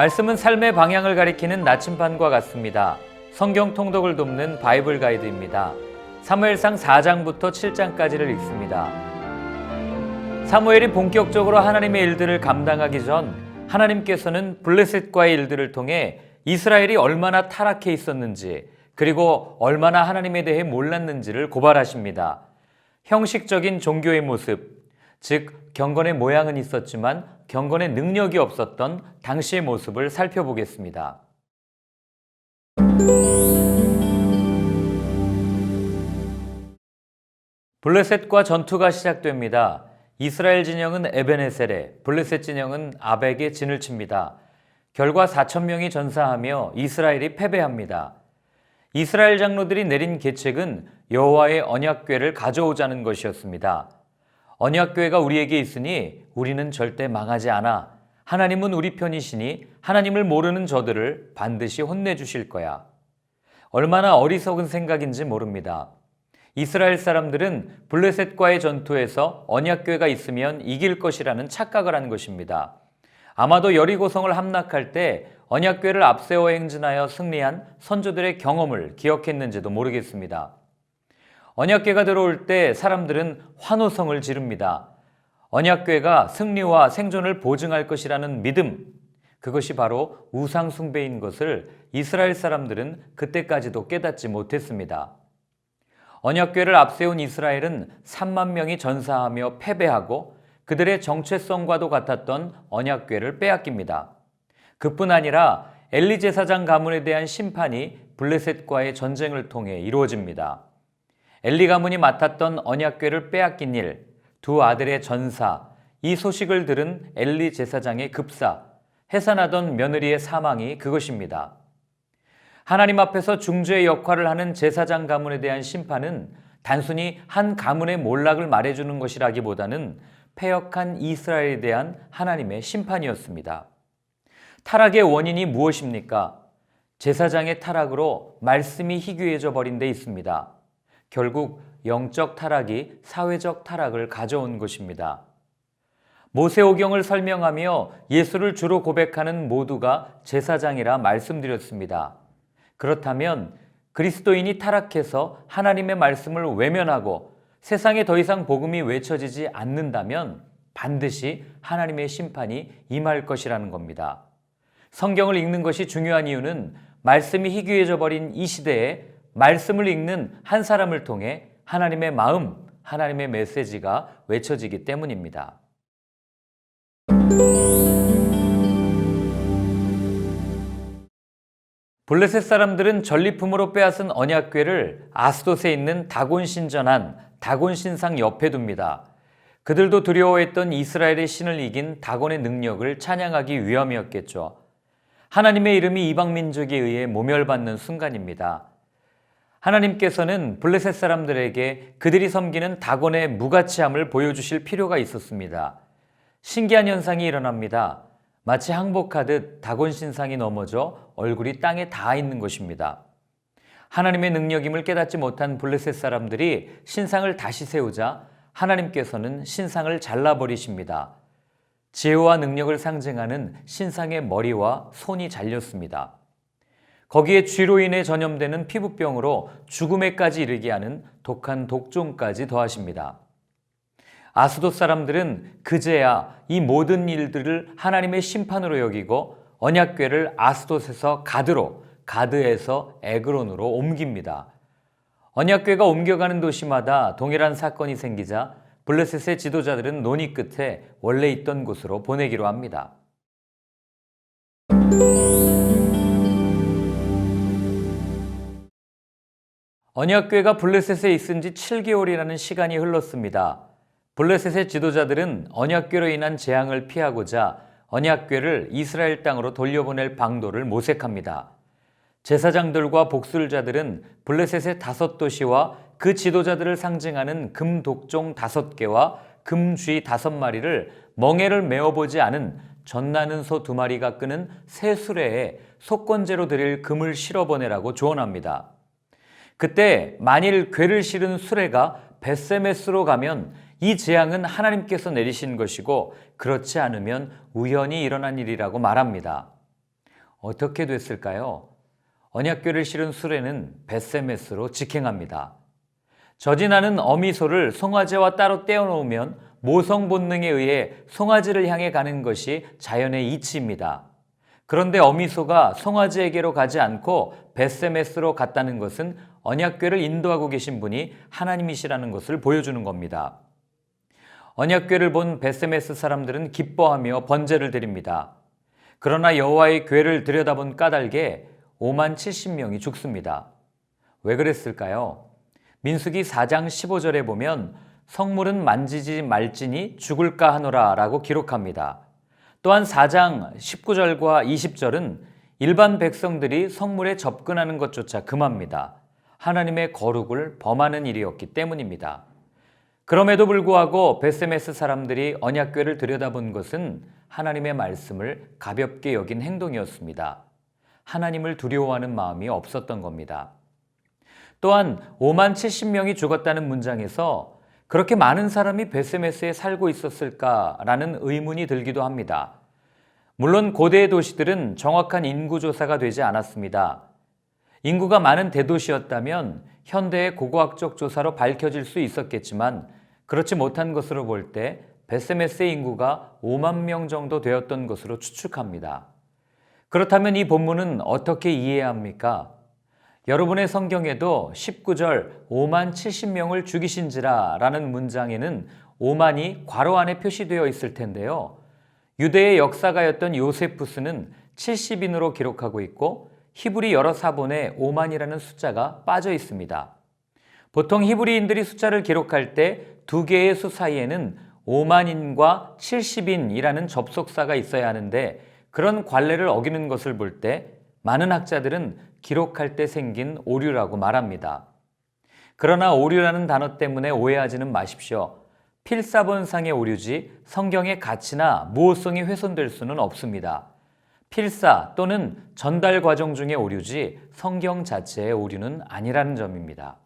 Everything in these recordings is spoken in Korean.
말씀은 삶의 방향을 가리키는 나침반과 같습니다. 성경 통독을 돕는 바이블 가이드입니다. 사무엘상 4장부터 7장까지를 읽습니다. 사무엘이 본격적으로 하나님의 일들을 감당하기 전 하나님께서는 블레셋과의 일들을 통해 이스라엘이 얼마나 타락해 있었는지 그리고 얼마나 하나님에 대해 몰랐는지를 고발하십니다. 형식적인 종교의 모습, 즉 경건의 모양은 있었지만 경건의 능력이 없었던 당시의 모습을 살펴보겠습니다. 블레셋과 전투가 시작됩니다. 이스라엘 진영은 에베네셀에, 블레셋 진영은 아벡에 진을 칩니다. 결과 4천 명이 전사하며 이스라엘이 패배합니다. 이스라엘 장로들이 내린 계책은 여호와의 언약궤를 가져오자는 것이었습니다. 언약궤가 우리에게 있으니 우리는 절대 망하지 않아. 하나님은 우리 편이시니 하나님을 모르는 저들을 반드시 혼내주실 거야. 얼마나 어리석은 생각인지 모릅니다. 이스라엘 사람들은 블레셋과의 전투에서 언약궤가 있으면 이길 것이라는 착각을 한 것입니다. 아마도 여리고성을 함락할 때 언약궤를 앞세워 행진하여 승리한 선조들의 경험을 기억했는지도 모르겠습니다. 언약궤가 들어올 때 사람들은 환호성을 지릅니다. 언약궤가 승리와 생존을 보증할 것이라는 믿음, 그것이 바로 우상숭배인 것을 이스라엘 사람들은 그때까지도 깨닫지 못했습니다. 언약궤를 앞세운 이스라엘은 3만 명이 전사하며 패배하고 그들의 정체성과도 같았던 언약궤를 빼앗깁니다. 그뿐 아니라 엘리 제사장 가문에 대한 심판이 블레셋과의 전쟁을 통해 이루어집니다. 엘리 가문이 맡았던 언약궤를 빼앗긴 일, 두 아들의 전사, 이 소식을 들은 엘리 제사장의 급사, 해산하던 며느리의 사망이 그것입니다. 하나님 앞에서 중주의 역할을 하는 제사장 가문에 대한 심판은 단순히 한 가문의 몰락을 말해주는 것이라기보다는 패역한 이스라엘에 대한 하나님의 심판이었습니다. 타락의 원인이 무엇입니까? 제사장의 타락으로 말씀이 희귀해져 버린 데 있습니다. 결국 영적 타락이 사회적 타락을 가져온 것입니다. 모세오경을 설명하며 예수를 주로 고백하는 모두가 제사장이라 말씀드렸습니다. 그렇다면 그리스도인이 타락해서 하나님의 말씀을 외면하고 세상에 더 이상 복음이 외쳐지지 않는다면 반드시 하나님의 심판이 임할 것이라는 겁니다. 성경을 읽는 것이 중요한 이유는 말씀이 희귀해져 버린 이 시대에 말씀을 읽는 한 사람을 통해 하나님의 마음, 하나님의 메시지가 외쳐지기 때문입니다. 블레셋 사람들은 전리품으로 빼앗은 언약궤를 아스돗에 있는 다곤 신전한 다곤 신상 옆에 둡니다. 그들도 두려워했던 이스라엘의 신을 이긴 다곤의 능력을 찬양하기 위함이었겠죠. 하나님의 이름이 이방 민족에 의해 모멸받는 순간입니다. 하나님께서는 블레셋 사람들에게 그들이 섬기는 다곤의 무가치함을 보여주실 필요가 있었습니다. 신기한 현상이 일어납니다. 마치 항복하듯 다곤 신상이 넘어져 얼굴이 땅에 닿아 있는 것입니다. 하나님의 능력임을 깨닫지 못한 블레셋 사람들이 신상을 다시 세우자 하나님께서는 신상을 잘라버리십니다. 지혜와 능력을 상징하는 신상의 머리와 손이 잘렸습니다. 거기에 쥐로 인해 전염되는 피부병으로 죽음에까지 이르게 하는 독한 독종까지 더하십니다. 아스돗 사람들은 그제야 이 모든 일들을 하나님의 심판으로 여기고 언약궤를 아스돗에서 가드로, 가드에서 에그론으로 옮깁니다. 언약궤가 옮겨가는 도시마다 동일한 사건이 생기자 블레셋의 지도자들은 논의 끝에 원래 있던 곳으로 보내기로 합니다. 언약궤가 블레셋에 있은 지 7개월이라는 시간이 흘렀습니다. 블레셋의 지도자들은 언약궤로 인한 재앙을 피하고자 언약궤를 이스라엘 땅으로 돌려보낼 방도를 모색합니다. 제사장들과 복술자들은 블레셋의 다섯 도시와 그 지도자들을 상징하는 금 독종 다섯 개와 금쥐 다섯 마리를 멍에를 메어보지 않은 전나는 소 두 마리가 끄는 새 수레에 속건제로 드릴 금을 실어보내라고 조언합니다. 그때 만일 괴를 실은 수레가 베세메스로 가면 이 재앙은 하나님께서 내리신 것이고 그렇지 않으면 우연히 일어난 일이라고 말합니다. 어떻게 됐을까요? 언약궤를 실은 수레는 베세메스로 직행합니다. 저진하는 어미소를 송아지와 따로 떼어놓으면 모성 본능에 의해 송아지를 향해 가는 것이 자연의 이치입니다. 그런데 어미소가 송아지에게로 가지 않고 베세메스로 갔다는 것은 언약궤를 인도하고 계신 분이 하나님이시라는 것을 보여주는 겁니다. 언약궤를 본 베세메스 사람들은 기뻐하며 번제를 드립니다. 그러나 여호와의 궤를 들여다본 까닭에 5만 70명이 죽습니다. 왜 그랬을까요? 민수기 4장 15절에 보면 성물은 만지지 말지니 죽을까 하노라 라고 기록합니다. 또한 4장 19절과 20절은 일반 백성들이 성물에 접근하는 것조차 금합니다. 하나님의 거룩을 범하는 일이었기 때문입니다. 그럼에도 불구하고 베세메스 사람들이 언약궤를 들여다본 것은 하나님의 말씀을 가볍게 여긴 행동이었습니다. 하나님을 두려워하는 마음이 없었던 겁니다. 또한 5만 70명이 죽었다는 문장에서 그렇게 많은 사람이 베세메스에 살고 있었을까라는 의문이 들기도 합니다. 물론 고대의 도시들은 정확한 인구 조사가 되지 않았습니다. 인구가 많은 대도시였다면 현대의 고고학적 조사로 밝혀질 수 있었겠지만 그렇지 못한 것으로 볼 때 베세메스의 인구가 5만 명 정도 되었던 것으로 추측합니다. 그렇다면 이 본문은 어떻게 이해해야 합니까? 여러분의 성경에도 19절 5만 70명을 죽이신지라 라는 문장에는 5만이 괄호 안에 표시되어 있을 텐데요. 유대의 역사가였던 요세푸스는 70인으로 기록하고 있고 히브리 여러 사본에 5만이라는 숫자가 빠져 있습니다. 보통 히브리인들이 숫자를 기록할 때 두 개의 수 사이에는 5만인과 70인이라는 접속사가 있어야 하는데 그런 관례를 어기는 것을 볼 때 많은 학자들은 기록할 때 생긴 오류라고 말합니다. 그러나 오류라는 단어 때문에 오해하지는 마십시오. 필사본상의 오류지 성경의 가치나 모호성이 훼손될 수는 없습니다. 필사 또는 전달 과정 중의 오류지 성경 자체의 오류는 아니라는 점입니다.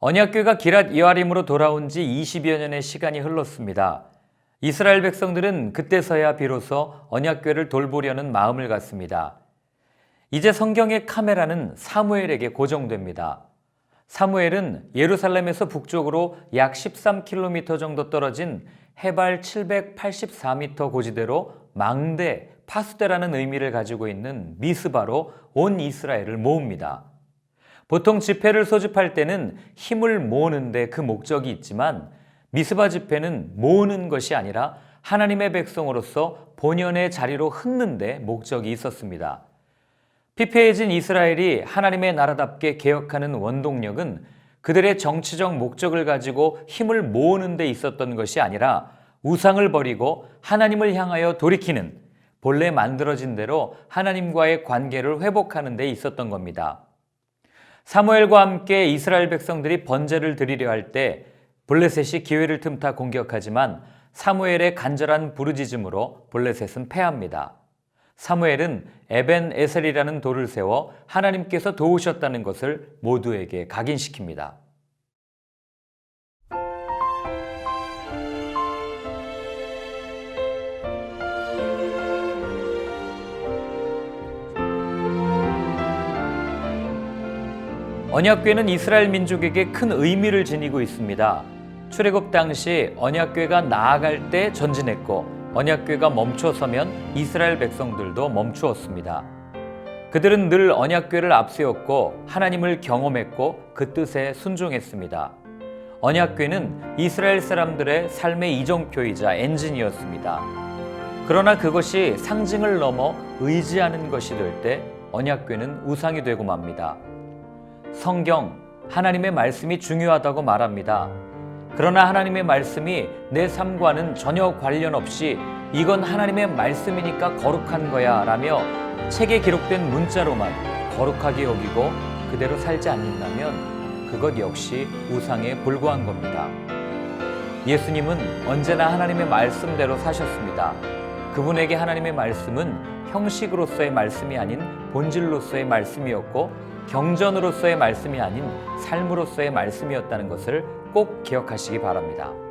언약궤가 기랏 이와림으로 돌아온 지 20여 년의 시간이 흘렀습니다. 이스라엘 백성들은 그때서야 비로소 언약궤를 돌보려는 마음을 갖습니다. 이제 성경의 카메라는 사무엘에게 고정됩니다. 사무엘은 예루살렘에서 북쪽으로 약 13km 정도 떨어진 해발 784m 고지대로 망대, 파수대라는 의미를 가지고 있는 미스바로 온 이스라엘을 모읍니다. 보통 집회를 소집할 때는 힘을 모으는데 그 목적이 있지만 미스바 집회는 모으는 것이 아니라 하나님의 백성으로서 본연의 자리로 흩는데 목적이 있었습니다. 피폐해진 이스라엘이 하나님의 나라답게 개혁하는 원동력은 그들의 정치적 목적을 가지고 힘을 모으는 데 있었던 것이 아니라 우상을 버리고 하나님을 향하여 돌이키는 본래 만들어진 대로 하나님과의 관계를 회복하는 데 있었던 겁니다. 사무엘과 함께 이스라엘 백성들이 번제를 드리려 할 때 블레셋이 기회를 틈타 공격하지만 사무엘의 간절한 부르짖음으로 블레셋은 패합니다. 사무엘은 에벤 에셀이라는 돌을 세워 하나님께서 도우셨다는 것을 모두에게 각인시킵니다. 언약궤는 이스라엘 민족에게 큰 의미를 지니고 있습니다. 출애굽 당시 언약궤가 나아갈 때 전진했고 언약궤가 멈춰서면 이스라엘 백성들도 멈추었습니다. 그들은 늘 언약궤를 앞세웠고 하나님을 경험했고 그 뜻에 순종했습니다. 언약궤는 이스라엘 사람들의 삶의 이정표이자 엔진이었습니다. 그러나 그것이 상징을 넘어 의지하는 것이 될 때 언약궤는 우상이 되고 맙니다. 성경, 하나님의 말씀이 중요하다고 말합니다. 그러나 하나님의 말씀이 내 삶과는 전혀 관련 없이 이건 하나님의 말씀이니까 거룩한 거야 라며 책에 기록된 문자로만 거룩하게 여기고 그대로 살지 않는다면 그것 역시 우상에 불과한 겁니다. 예수님은 언제나 하나님의 말씀대로 사셨습니다. 그분에게 하나님의 말씀은 형식으로서의 말씀이 아닌 본질로서의 말씀이었고 경전으로서의 말씀이 아닌 삶으로서의 말씀이었다는 것을 꼭 기억하시기 바랍니다.